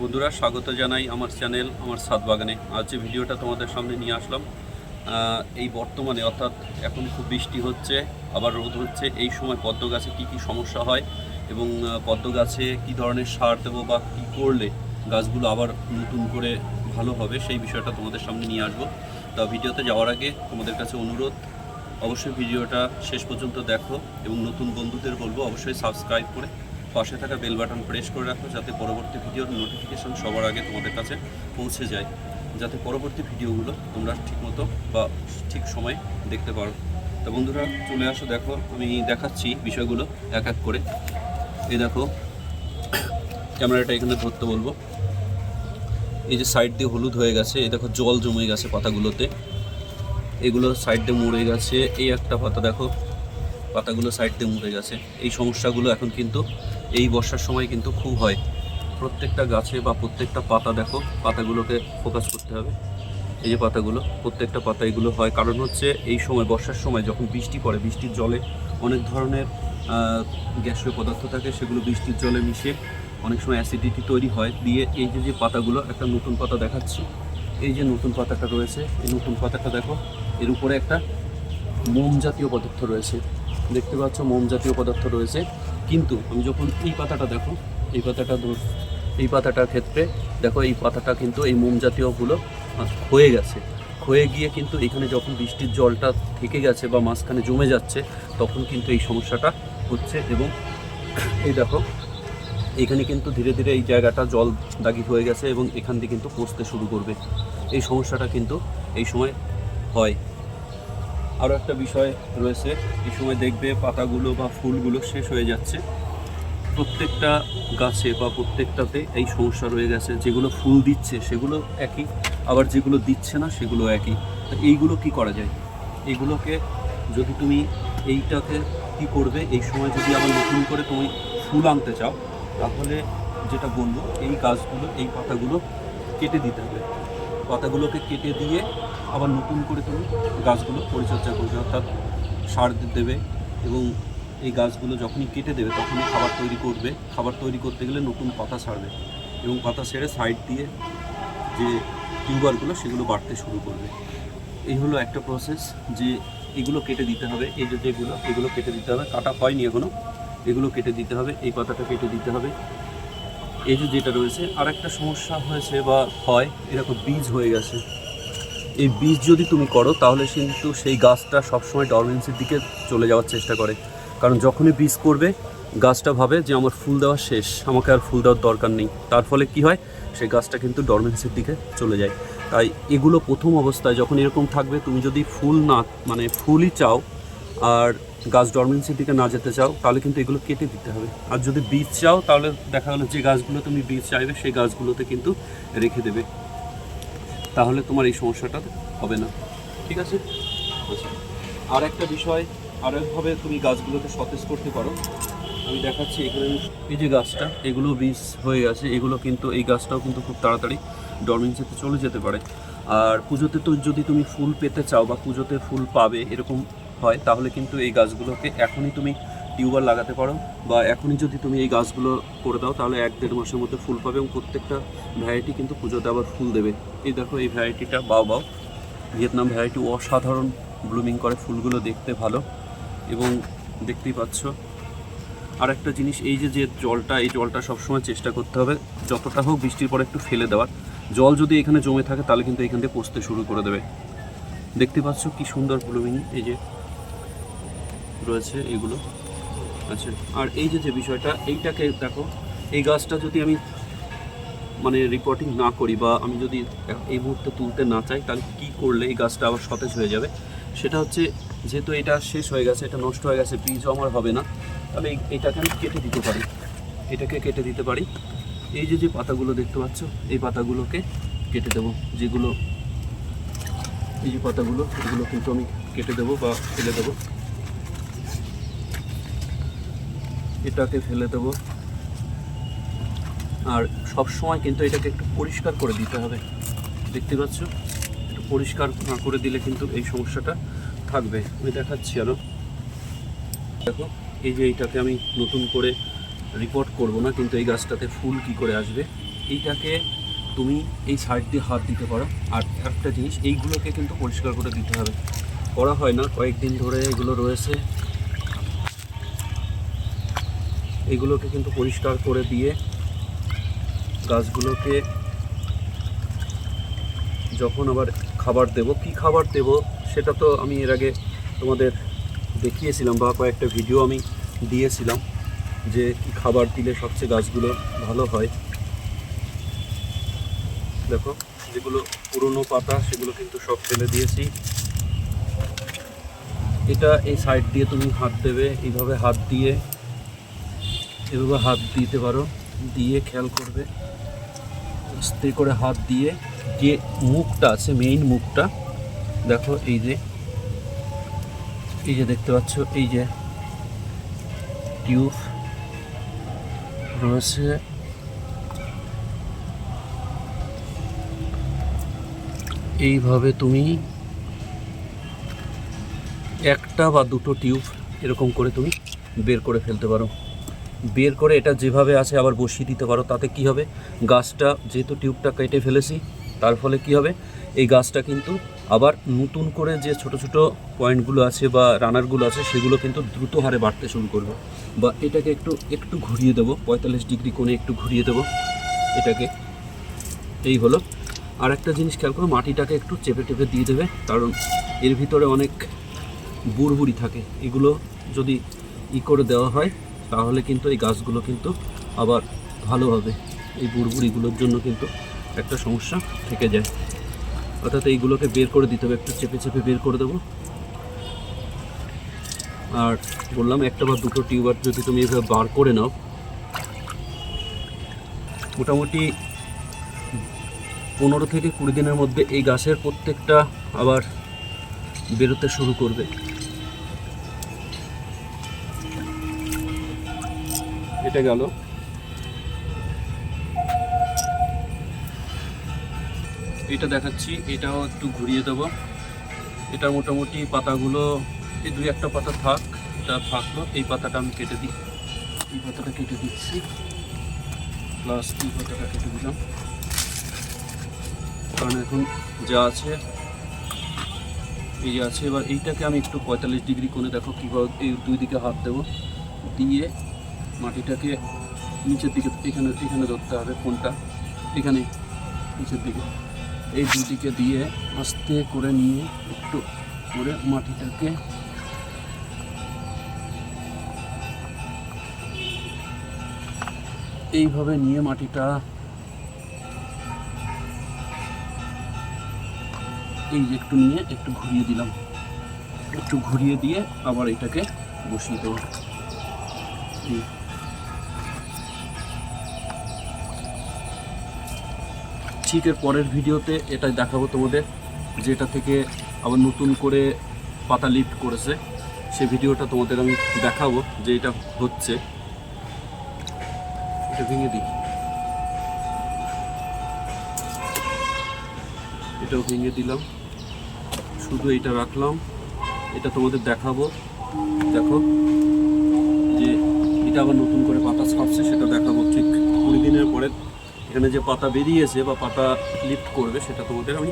বন্ধুরা, স্বাগত জানাই আমার চ্যানেল, আমার সাত বাগানে আজ যে ভিডিওটা তোমাদের সামনে নিয়ে আসলাম এই বর্তমানে অর্থাৎ এখন খুব বৃষ্টি হচ্ছে, আবার রোদ হচ্ছে, এই সময় পদ্ম গাছে কী কী সমস্যা হয় এবং পদ্ম গাছে কী ধরনের সার দেবো বা কী করলে গাছগুলো আবার নতুন করে ভালো হবে, সেই বিষয়টা তোমাদের সামনে নিয়ে আসব। তা ভিডিওতে যাওয়ার আগে তোমাদের কাছে অনুরোধ, অবশ্যই ভিডিওটা শেষ পর্যন্ত দেখো এবং নতুন বন্ধুদের বলব, অবশ্যই সাবস্ক্রাইব করে পাশে থাকা বেল বাটন প্রেস করে রাখো যাতে পরবর্তী ভিডিওর নোটিফিকেশন সবার আগে তোমাদের কাছে পৌঁছে যায়। যাতে পরবর্তী ভিডিওগুলো তোমরা ঠিকমতো বা ঠিক সময়ে দেখতে পারো। তো বন্ধুরা, চলে আসো, দেখো, আমি দেখাচ্ছি বিষয়গুলো এক এক করে। এই দেখো, ক্যামেরাটা এখানে ধরতে বলব। এই যে সাইড দিয়ে হলুদ হয়ে গেছে, এই দেখো জল জমে গেছে পাতাগুলোতে। এগুলো সাইড দিয়ে মরে গেছে। এই একটা পাতা দেখো পাতাগুলো সাইড দিয়ে মরে গেছে। এই সমস্যাগুলো এখন কিন্তু এই বর্ষার সময় কিন্তু খুব হয়। প্রত্যেকটা গাছে বা প্রত্যেকটা পাতা দেখো, পাতাগুলোকে ফোকাস করতে হবে। এই যে পাতাগুলো, প্রত্যেকটা পাতা এগুলো হয়। কারণ হচ্ছে এই সময়, বর্ষার সময় যখন বৃষ্টি পড়ে, বৃষ্টির জলে অনেক ধরনের গ্যাসীয় পদার্থ থাকে, সেগুলো বৃষ্টির জলে মিশে অনেক সময় অ্যাসিডিটি তৈরি হয়। দিয়ে এই যে যে পাতাগুলো, একটা নতুন পাতা দেখাচ্ছি। এই যে নতুন পাতাটা রয়েছে, এই নতুন পাতাটা দেখো, এর উপরে একটা মোম জাতীয় পদার্থ রয়েছে। দেখতে পাচ্ছ, মোম জাতীয় পদার্থ রয়েছে। কিন্তু আমি যখন এই পাতাটা দেখো, এই পাতাটা এই পাতাটার ক্ষেত্রে দেখো, এই পাতাটা কিন্তু এই মোম জাতীয়গুলো ক্ষয়ে গেছে। ক্ষয়ে গিয়ে কিন্তু এখানে যখন বৃষ্টির জলটা থেকে গেছে বা মাঝখানে জমে যাচ্ছে, তখন কিন্তু এই সমস্যাটা হচ্ছে এবং এই দেখো, এখানে কিন্তু ধীরে ধীরে এই জায়গাটা জল দাগি হয়ে গেছে এবং এখান দিয়ে কিন্তু পচতে শুরু করবে। এই সমস্যাটা কিন্তু এই সময় হয়। আরও একটা বিষয় রয়েছে, এই সময় দেখবে পাতাগুলো বা ফুলগুলো শেষ হয়ে যাচ্ছে। প্রত্যেকটা গাছে বা প্রত্যেকটাতে এই সমস্যা রয়ে গেছে, যেগুলো ফুল দিচ্ছে সেগুলো একই, আবার যেগুলো দিচ্ছে না সেগুলো একই। তো এইগুলো কি করা যায়? এইগুলোকে যদি তুমি এইটাকে কি করবে, এই সময় যদি আবার নতুন করে তুমি ফুল আনতে চাও, তাহলে যেটা বলব, এই গাছগুলো, এই পাতাগুলো কেটে দিতে হবে। পাতাগুলোকে কেটে দিয়ে আবার নতুন করে তুমি গাছগুলো পরিচর্যা করবে, অর্থাৎ সার দেবে এবং এই গাছগুলো যখনই কেটে দেবে তখনই খাবার তৈরি করবে। খাবার তৈরি করতে গেলে নতুন পাতা ছাড়বে এবং পাতা ছেড়ে সাইড দিয়ে যে টিউবারগুলো সেগুলো বাড়তে শুরু করবে। এই হলো একটা প্রসেস যে এগুলো কেটে দিতে হবে, এই যে যেগুলো, এগুলো কেটে দিতে হবে। কাটা হয়নি এখনও, এগুলো কেটে দিতে হবে, এই পাতাটা কেটে দিতে হবে। এই যে যেটা রয়েছে আর একটা সমস্যা হয়েছে বা হয়, এরকম বীজ হয়ে গেছে। এই বীজ যদি তুমি করো, তাহলে কিন্তু সেই গাছটা সবসময় ডরমেন্সির দিকে চলে যাওয়ার চেষ্টা করে। কারণ যখনই বীজ করবে, গাছটা ভাবে যে আমার ফুল দেওয়া শেষ, আমাকে আর ফুল দেওয়ার দরকার নেই। তার ফলে কি হয়, সেই গাছটা কিন্তু ডরমেন্সির দিকে চলে যায়। তাই এগুলো প্রথম অবস্থায় যখন এরকম থাকবে, তুমি যদি ফুল না মানে ফুলই চাও, আর গাছ ডরমেন্সির দিকে না যেতে চাও, তাহলে কিন্তু এগুলো কেটে দিতে হবে। আর যদি বীজ চাও, তাহলে দেখা গেলো যে গাছগুলো তুমি বীজ চাইবে, সেই গাছগুলোতে কিন্তু রেখে দেবে। তাহলে তোমার এই সমস্যাটা হবে না। ঠিক আছে? আচ্ছা। আর একটা বিষয়, আর একভাবে তুমি গাছগুলোকে সতেজ করতে পারো। আমি দেখাচ্ছি এখানে এই যে গাছটা, এগুলো বীজ হয়ে গেছে, এগুলো কিন্তু, এই গাছটাও কিন্তু খুব তাড়াতাড়ি ডরমেন্সিতে চলে যেতে পারে। আর পুজোতে তো যদি তুমি ফুল পেতে চাও বা পুজোতে ফুল পাবে, এরকম হয়, তাহলে কিন্তু এই গাছগুলোকে এখনই তুমি টিউবার লাগাতে পারো বা এখনই যদি তুমি এই গাছগুলো করে দাও, তাহলে এক দেড় মাসের মধ্যে ফুল পাবে এবং প্রত্যেকটা ভ্যারাইটি কিন্তু পুজোতে আবার ফুল দেবে। এই দেখো এই ভ্যারাইটিটা বাও বাও। ভিয়েতনাম ভ্যারাইটি অসাধারণ ব্লুমিং করে ফুলগুলো দেখতে ভালো এবং দেখতেই পাচ্ছ। আর একটা জিনিস, এই যে যে জলটা, এই জলটা সবসময় চেষ্টা করতে হবে। যতটা হোক বৃষ্টির পরে একটু ফেলে দেওয়ার। জল যদি এখানে জমে থাকে, তাহলে কিন্তু এখান থেকে পচতে শুরু করে দেবে। দেখতে পাচ্ছ কি সুন্দর ব্লুমিং এই যে রয়েছে, এগুলো আচ্ছা আর এই যে যে বিষয়টা, এইটাকে দেখো, এই গাছটা যদি আমি মানে রিপোর্টিং না করি বা আমি যদি এই মুহূর্তে তুলতে না চাই, তাহলে কি করলে এই গাছটা আবার সতেজ হয়ে যাবে? সেটা হচ্ছে, যেহেতু এটা শেষ হয়ে গেছে, এটা নষ্ট হয়ে গেছে, বীজও আমার হবে না, তাহলে এটাকে আমি কেটে দিতে পারি। এটাকে কেটে দিতে পারি। এই যে যে পাতাগুলো দেখতে পাচ্ছ, এই পাতাগুলোকে কেটে দেবো, যেগুলো, এই যে পাতাগুলো, এগুলো কিন্তু আমি কেটে দেবো বা ফেলে দেবো। এটাকে ফেলে দেবো। আর সব সময় কিন্তু এটাকে একটু পরিষ্কার করে দিতে হবে। দেখতে পাচ্ছ? একটু পরিষ্কার না করে দিলে কিন্তু এই সমস্যাটা থাকবে। আমি দেখাচ্ছি আরও দেখো, এই যে এইটাকে আমি নতুন করে রিপোর্ট করব না, কিন্তু এই গাছটাতে ফুল কি করে আসবে? এইটাকে তুমি এই সাইড দিয়ে হাত দিতে পারো। আর একটা জিনিস, এইগুলোকে কিন্তু পরিষ্কার করে দিতে হবে। করা হয় না। কয়েকদিন ধরে এগুলো রয়েছে। এগুলোকে কিন্তু পরিষ্কার করে দিয়ে গাছগুলোকে যখন আবার খাবার দেব, কি খাবার দেব সেটা তো আমি এর আগে তোমাদের দেখিয়েছিলাম বা কয়েকটা ভিডিও আমি দিয়েছিলাম যে কি খাবার দিলে সবচেয়ে গাছগুলো ভালো হয়। দেখো, যেগুলো পুরনো পাতা, সেগুলো কিন্তু সব ফেলে দিয়েছি। এটা এই সাইড দিয়ে তুমি হাত দেবে, এইভাবে হাত দিয়ে এভাবে হাত দিতে পারো, দিয়ে খেয়াল করবে। আস্তে করে হাত দিয়ে যে মুখটা আছে মেইন মুখটা, দেখো এই যে এই যে দেখতে পাচ্ছ, এই যে টিউব রয়েছে। এইভাবে তুমি একটা বা দুটো টিউব এরকম করে তুমি বের করে ফেলতে পারো। বের করে এটা যেভাবে আছে আবার বসিয়ে দিতে পারো, তাতে কি হবে? গাছটা যেহেতু টিউবটা কেটে ফেলেছি, তার ফলে কি হবে? এই গাছটা কিন্তু আবার নতুন করে যে ছোট ছোট পয়েন্টগুলো আছে বা রানারগুলো আছে, সেগুলো কিন্তু দ্রুত হারে বাড়তে শুরু করবে। বা এটাকে একটু একটু ঘুরিয়ে দেবো, পঁয়তাল্লিশ ডিগ্রি কোণে একটু ঘুরিয়ে দেবো এটাকে। এই হলো। আর একটা জিনিস খেয়াল করো, মাটিটাকে একটু চেপে টেপে দিয়ে দেবে, কারণ এর ভিতরে অনেক বুড়বুড়ি থাকে। এগুলো যদি ই করে দেওয়া হয় তাহলে কিন্তু এই গাছগুলো কিন্তু আবার ভালো হবে। এই বুড়বুড়িগুলোর জন্য কিন্তু একটা সমস্যা থেকে যায়। অর্থাৎ এইগুলোকে বের করে দিতে হবে, একটু চেপে চেপে বের করে দেবো। আর বললাম, একটা বা দুটো টিউবার যদি তুমি এভাবে বার করে নাও, মোটামুটি পনেরো থেকে কুড়ি দিনের মধ্যে এই গাছের প্রত্যেকটা আবার বেরোতে শুরু করবে। এটা গেল। এটা দেখাচ্ছি, এটাও একটু ঘুরিয়ে দেবো। এটা মোটামুটি পাতাগুলো, এই দুই একটা পাতা থাক, এটা থাকল, এই পাতাটা আমি কেটে দিই। এই পাতাটা কেটে দিচ্ছি। প্লাস এই পাতাটা কেটে দিলাম। কারণ এখন যা আছে, এই আছে। এবার এইটাকে আমি একটু পঁয়তাল্লিশ ডিগ্রি কোণে দেখো কীভাবে এই দুই দিকে হাত দেবো। দিয়ে মাটিটাকে নিচের দিকে, এখানে এখানে ধরতে হবে কোনটা এখানে নিচের দিকে। এই দুই দিকে দিয়ে আস্তে করে নিয়ে একটু করে মাটিটাকে এইভাবে নিয়ে মাটিটা এই যে একটু নিয়ে একটু ঘুরিয়ে দিলাম। একটু ঘুরিয়ে দিয়ে আবার এটাকে বসিয়ে দেবো। ঠিক এর পরের ভিডিওতে এটা দেখাবো তোমাদের, যেটা থেকে আবার নতুন করে পাতা লিফট করেছে সে ভিডিওটা তোমাদের আমি দেখাবো যে এটা হচ্ছে। এটা ভেঙে দিই। এটাও ভেঙে দিলাম। শুধু এটা রাখলাম। এটা তোমাদের দেখাবো। দেখো যে এটা আবার নতুন করে পাতা ছাপছে সেটা দেখাবো ঠিক কুড়ি দিনের পরে। এখানে যে পাতা বেরিয়েছে বা পাতা লিফট করবে, সেটা তোমাদের আমি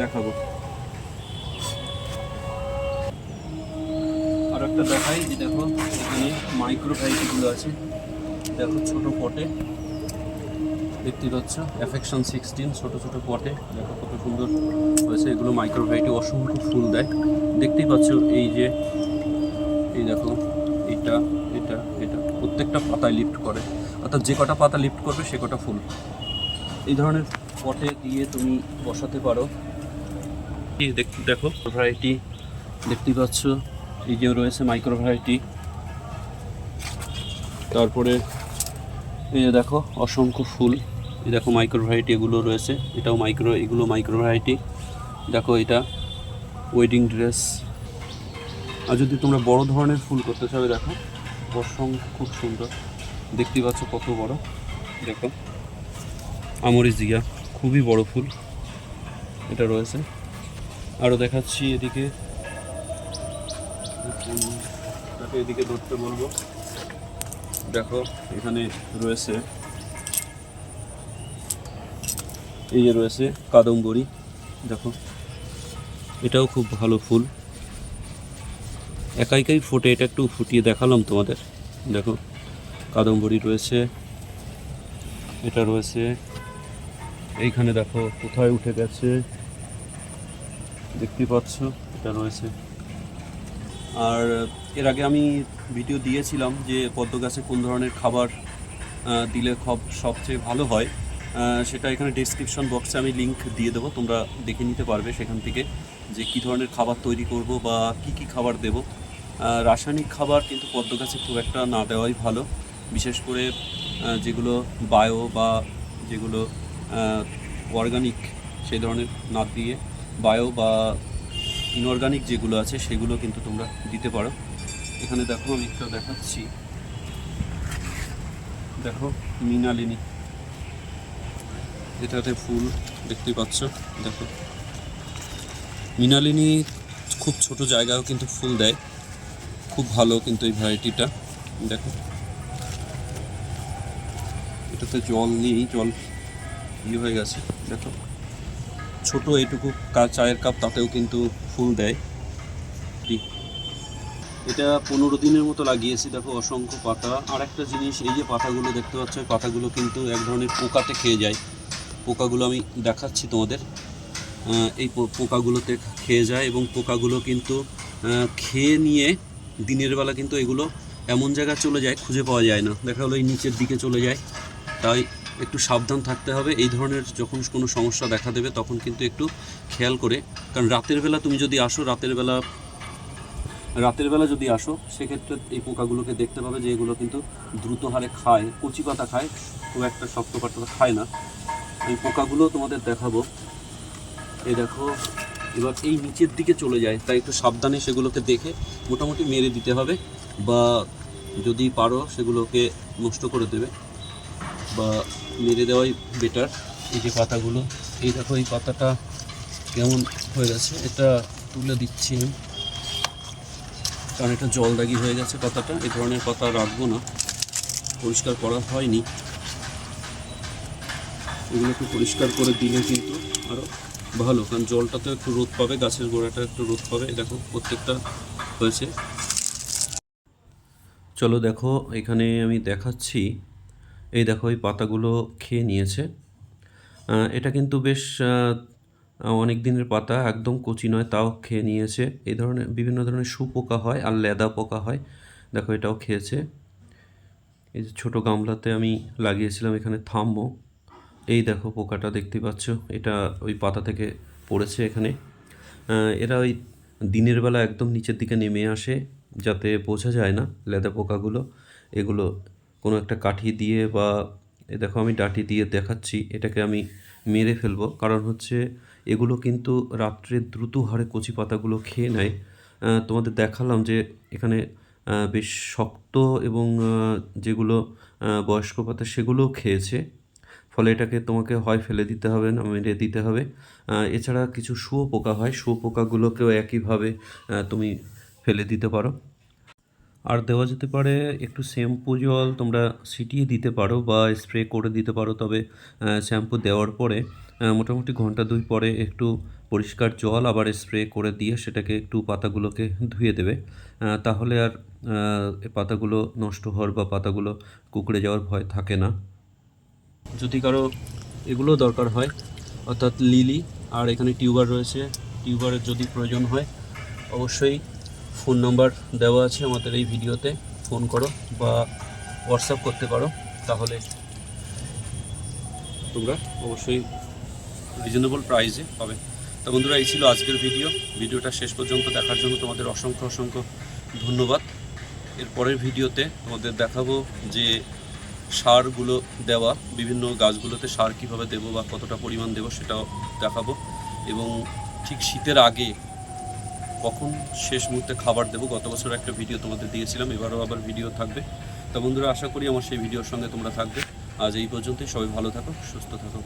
দেখাবো। আর একটা দেখাই যে দেখো, এখানে মাইক্রো ভ্যারাইটিগুলো আছে। দেখো, ছোট পটে। দেখতে পাচ্ছ অ্যাফেকশন সিক্সটিন ছোট ছোট পটে। দেখো, কত সুন্দর হয়েছে। এগুলো মাইক্রো ভ্যারাইটি অসংখ্য ফুল দেয়। দেখতেই পাচ্ছ, এই যে, এই দেখো, এটা এটা এটা। প্রত্যেকটা পাতায় লিফট করে। অর্থাৎ যে কটা পাতা লিফট করবে সে কটা ফুল। এই ধরনের পটে দিয়ে তুমি বসাতে পারো। দেখ- ভ্যারাইটি দেখতেই পাচ্ছ। এই যে রয়েছে মাইক্রো ভ্যারাইটি তারপরে এই যে দেখো, অসংখ্য ফুল। এই দেখো মাইক্রো ভ্যারাইটি এগুলো রয়েছে। এটাও মাইক্রো এগুলো মাইক্রো ভ্যারাইটি দেখো এটা ওয়েডিং ড্রেস আর যদি তোমরা বড় ধরনের ফুল করতে চাও, দেখো, অসংখ্য খুব সুন্দর। দেখতেই পাচ্ছ কত বড়। দেখো। আমরি জিয়া খুবই বড় ফুল। এটা রয়েছে। আরও দেখাচ্ছি এদিকে। তাকে এদিকে ধরতে বলব। দেখো, এখানে রয়েছে। এই যে রয়েছে কাদম্বরী। দেখো। এটাও খুব ভালো ফুল। একা একাই ফোটে, এটা একটু ফুটিয়ে দেখালাম তোমাদের। দেখো। কাদম্বরী রয়েছে, এটা রয়েছে। এইখানে দেখো কোথায় উঠে গেছে, দেখতে পাচ্ছ, এটা রয়েছে। আর এর আগে আমি ভিডিও দিয়েছিলাম যে পদ্ম গাছে কোন ধরনের খাবার দিলে খব সবচেয়ে ভালো হয়। সেটা এখানে ডিসক্রিপশন বক্সে আমি লিংক দিয়ে দেবো, তোমরা দেখে নিতে পারবে সেখান থেকে যে কী ধরনের খাবার তৈরি করব বা কি কি খাবার দেব। রাসায়নিক খাবার কিন্তু পদ্ম গাছে খুব একটা না দেওয়াই ভালো। বিশেষ করে যেগুলো বায়ো বা যেগুলো অর্গানিক সেই ধরনের না দিয়ে বায়ো বা ইনঅর্গানিক যেগুলো আছে সেগুলো কিন্তু তোমরা দিতে পারো। এখানে দেখো, আমি একটা দেখাচ্ছি। দেখো, মৃণালিনী। এটাতে ফুল দেখতেই পাচ্ছ? দেখো। মৃণালিনী খুব ছোট জায়গায়ও কিন্তু ফুল দেয়। খুব ভালো কিন্তু এই ভ্যারাইটিটা দেখো। এটাতে জল নেই, জল ইয়ে হয়ে গেছে, দেখো। ছোট এইটুকু চায়ের কাপ, তাতেও কিন্তু ফুল দেয়। এটা পনেরো দিনের মতো লাগিয়েছি, দেখো, অসংখ্য পাতা। আর একটা জিনিস, এই যে পাতাগুলো দেখতে পাচ্ছ পাতাগুলো কিন্তু এক ধরনের পোকাতে খেয়ে যায়। পোকাগুলো আমি দেখাচ্ছি তোমাদের। এই পোকাগুলোতে খেয়ে যায় এবং পোকাগুলো কিন্তু খেয়ে নিয়ে দিনের বেলা কিন্তু এগুলো এমন জায়গায় চলে যায়, খুঁজে পাওয়া যায় না। দেখা হলো এই নিচের দিকে চলে যায়। তাই একটু সাবধান থাকতে হবে। এই ধরনের যখন কোনো সমস্যা দেখা দেবে, তখন কিন্তু একটু খেয়াল করে। কারণ রাতের বেলা তুমি যদি আসো, রাতের বেলা রাতের বেলা যদি আসো, সেক্ষেত্রে এই পোকাগুলোকে দেখতে পাবে যে এগুলো কিন্তু দ্রুত হারে খায়। কচি পাতা খায়, খুব একটা শক্ত পাতা খায় না। এই পোকাগুলো তোমাদের দেখাবো। এই দেখো, এবার এই নিচের দিকে চলে যায়। তাই একটু সাবধানে সেগুলোকে দেখে মোটামুটি মেরে দিতে হবে বা যদি পারো সেগুলোকে নষ্ট করে দেবে। বা মেরে দেওয়াই বেটার এই যে পাতাগুলো, এই দেখো, এই পাতাটা কেমন হয়ে গেছে, এটা তুলে দিচ্ছি আমি। কারণ এটা জল দাগি হয়ে গেছে পাতাটা এই ধরনের পাতা রাখব না। পরিষ্কার করা হয়নি। এগুলো একটু পরিষ্কার করে দিলে কিন্তু আরও ভালো, কারণ জলটা তো একটু রোদ পাবে, গাছের গোড়াটা একটু রোদ পাবে দেখো, প্রত্যেকটা হয়েছে। চলো দেখো, এখানে আমি দেখাচ্ছি এই দেখো, এই পাতাগুলো খেয়ে নিয়েছে। এটা কিন্তু বেশ অনেক দিনের পাতা, একদম কচি নয়, তাও খেয়ে নিয়েছে। এই ধরনের, বিভিন্ন ধরনের শুপোকা হয় আর লেদা পোকা হয়। দেখো, এটাও খেয়েছে। এই যে ছোটো গামলাতে আমি লাগিয়েছিলাম, এখানে থাম্বো। এই দেখো, পোকাটা দেখতে পাচ্ছ, এটা ওই পাতা থেকে পড়েছে এখানে। এরা ওই দিনের বেলা একদম নিচের দিকে নেমে আসে, যাতে বোঝা যায় না লেদা পোকাগুলো। এগুলো কোনো একটা কাঠি দিয়ে বা, এ দেখো আমি ডাটি দিয়ে দেখাচ্ছি, এটাকে আমি মেরে ফেলব। কারণ হচ্ছে এগুলো কিন্তু রাত্রে দ্রুত হারে কচি পাতাগুলো খেয়ে নেয়। তোমাদের দেখালাম যে এখানে বেশ শক্ত এবং যেগুলো বয়স্ক পাতা সেগুলোও খেয়েছে। ফলে এটাকে তোমাকে হয় ফেলে দিতে হবে, না মেরে দিতে হবে। এছাড়া কিছু শুয়োপোকা হয়, শুয়োপোকাগুলোকেও একইভাবে তুমি ফেলে দিতে পারো। আর দেওয়া যেতে পারে একটু শ্যাম্পু জল তোমরা ছিটিয়ে দিতে পারো বা স্প্রে করে দিতে পারো, তবে শ্যাম্পু দেওয়ার পরে মোটামুটি ঘণ্টা দুই পরে একটু পরিষ্কার জল আবার স্প্রে করে দিয়ে সেটাকে একটু পাতাগুলোকে ধুয়ে দেবে। তাহলে আর পাতাগুলো নষ্ট হওয়ার বা পাতাগুলো কুকড়ে যাওয়ার ভয় থাকে না। যদি কারও এগুলো দরকার হয়, অর্থাৎ লিলি আর এখানে টিউবার রয়েছে, টিউবারের যদি প্রয়োজন হয়, অবশ্যই ফোন নাম্বার দেওয়া আছে আমাদের এই ভিডিওতে, ফোন করো বা হোয়াটসঅ্যাপ করতে পারো, তাহলে তোমরা অবশ্যই রিজনেবল প্রাইসে পাবে। তো বন্ধুরা, এই ছিল আজকের ভিডিও ভিডিওটা শেষ পর্যন্ত দেখার জন্য তোমাদের অসংখ্য অসংখ্য ধন্যবাদ। এর পরের ভিডিওতে তোমাদের দেখাবো যে সারগুলো দেওয়া, বিভিন্ন গাছগুলোতে সার কীভাবে দেবো বা কতটা পরিমাণ দেবো সেটাও দেখাবো। এবং ঠিক শীতের আগে কখন শেষ মুহূর্তে খাবার দেবো? গত বছর একটা ভিডিও তোমাদের দিয়েছিলাম, এবারও আবার ভিডিও থাকবে। তো বন্ধুরা, আশা করি আমার সেই ভিডিওর সঙ্গে তোমরা থাকবে। আজ এই পর্যন্তই, সবাই ভালো থাকো, সুস্থ থাকো।